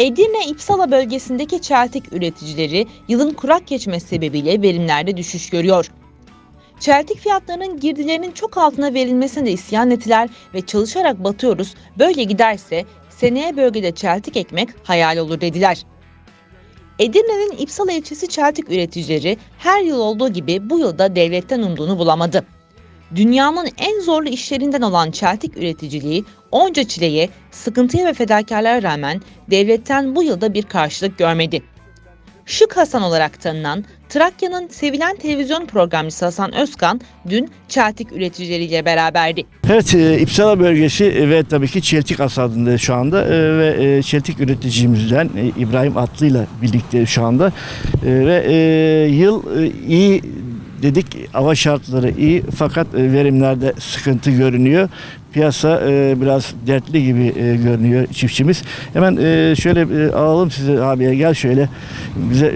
Edirne İpsala bölgesindeki çeltik üreticileri yılın kurak geçmesi sebebiyle verimlerde düşüş görüyor. Çeltik fiyatlarının girdilerinin çok altına verilmesine de isyan ettiler ve çalışarak batıyoruz böyle giderse seneye bölgede çeltik ekmek hayal olur dediler. Edirne'nin İpsala ilçesi çeltik üreticileri her yıl olduğu gibi bu yılda devletten umduğunu bulamadı. Dünyanın en zorlu işlerinden olan çeltik üreticiliği onca çileye, sıkıntıya ve fedakarlara rağmen devletten bu yılda bir karşılık görmedi. Şık Hasan olarak tanınan Trakya'nın sevilen televizyon programcısı Hasan Özkan dün çeltik üreticileriyle beraberdi. Evet, e, İpsala bölgesi ve tabii ki Çeltik hasadında şu anda e, ve e, Çeltik üreticimizden İbrahim Atlı'yla birlikte şu anda ve yıl iyi dedik hava şartları iyi fakat e, verimlerde sıkıntı görünüyor. Piyasa e, biraz dertli gibi e, görünüyor çiftçimiz. Hemen şöyle alalım size abiye gel şöyle bize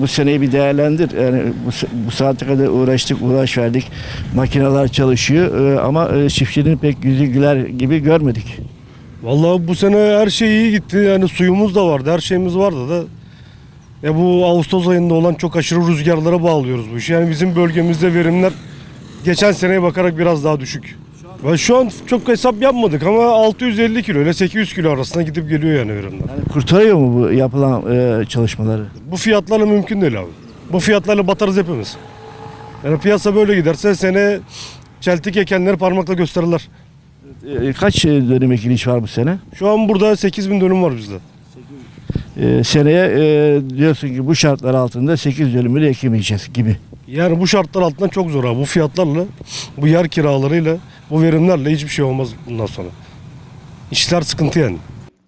bu seneyi bir değerlendir. Yani bu, bu saate kadar uğraştık, uğraş verdik. Makineler çalışıyor ama çiftçinin pek yüzü güler gibi görmedik. Vallahi bu sene her şey iyi gitti. Yani suyumuz da vardı, her şeyimiz vardı da. Ya bu Ağustos ayında olan çok aşırı rüzgarlara bağlıyoruz bu işi. Yani bizim bölgemizde verimler geçen seneye bakarak biraz daha düşük. Ve şu an çok hesap yapmadık ama 650 kilo ile 800 kilo arasında gidip geliyor yani verimler. Yani kurtarıyor mu bu yapılan e, çalışmaları? Bu fiyatlarla mümkün değil abi. Bu fiyatlarla batarız hepimiz. Yani piyasa böyle giderse sene çeltik ekenleri parmakla gösterirler. E, kaç e, dönüm ekiliş var bu sene? Şu an burada 8000 dönüm var bizde. E, seneye e, diyorsun ki bu şartlar altında 8 dönümü de ekemeyeceğiz gibi. Yani bu şartlar altından çok zor abi. Bu fiyatlarla, bu yer kiralarıyla, bu verimlerle hiçbir şey olmaz bundan sonra. İşler sıkıntı yani.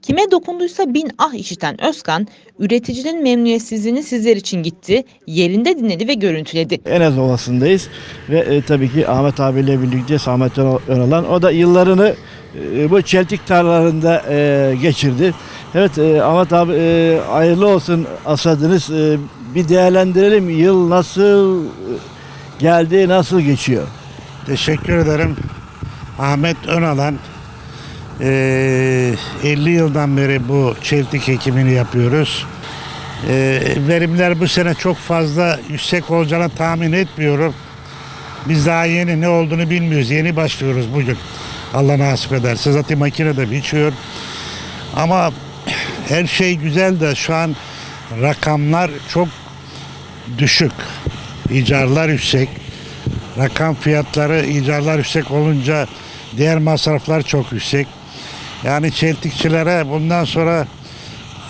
Kime dokunduysa bin ah işiten Özkan, üreticinin memnuniyetsizliğini sizler için gitti, yerinde dinledi ve görüntüledi. Enes Ovası'ndayız ve e, tabii ki Ahmet abiyle birlikte Ön- Önalan o da yıllarını e, bu çeltik tarlalarında e, geçirdi. Evet e, Ahmet abi e, hayırlı olsun asadınız. E, bir değerlendirelim yıl nasıl e, geldi nasıl geçiyor? Teşekkür ederim. Ahmet Önalan. Ee, 50 yıldan beri bu çeltik ekimini yapıyoruz. Ee, verimler bu sene çok fazla yüksek olacağını tahmin etmiyorum. Biz daha yeni ne olduğunu bilmiyoruz. Yeni başlıyoruz bugün. Allah nasip ederse. Zaten makine de biçiyor. Ama her şey güzel de şu an rakamlar çok düşük. İcarlar yüksek. Rakam fiyatları, icarlar yüksek olunca diğer masraflar çok yüksek. Yani çeltikçilere bundan sonra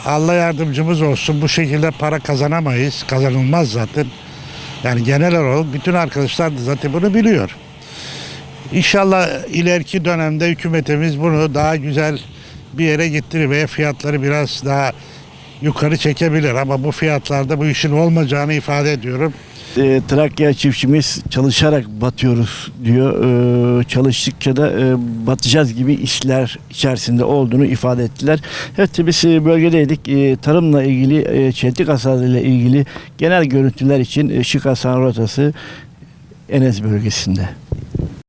Allah yardımcımız olsun bu şekilde para kazanamayız. Kazanılmaz zaten. Yani genel olarak bütün arkadaşlar da zaten bunu biliyor. İnşallah ileriki dönemde hükümetimiz bunu daha güzel bir yere getirir ve fiyatları biraz daha yukarı çekebilir. Ama bu fiyatlarda bu işin olmayacağını ifade ediyorum. E, Trakya çiftçimiz çalışarak batıyoruz diyor. E, çalıştıkça da e, batacağız gibi işler içerisinde olduğunu ifade ettiler. Evet biz e, bölgedeydik. E, tarımla ilgili, e, çeltik hasadıyla ilgili genel görüntüler için e, Şık Hasan Rotası Enes bölgesinde.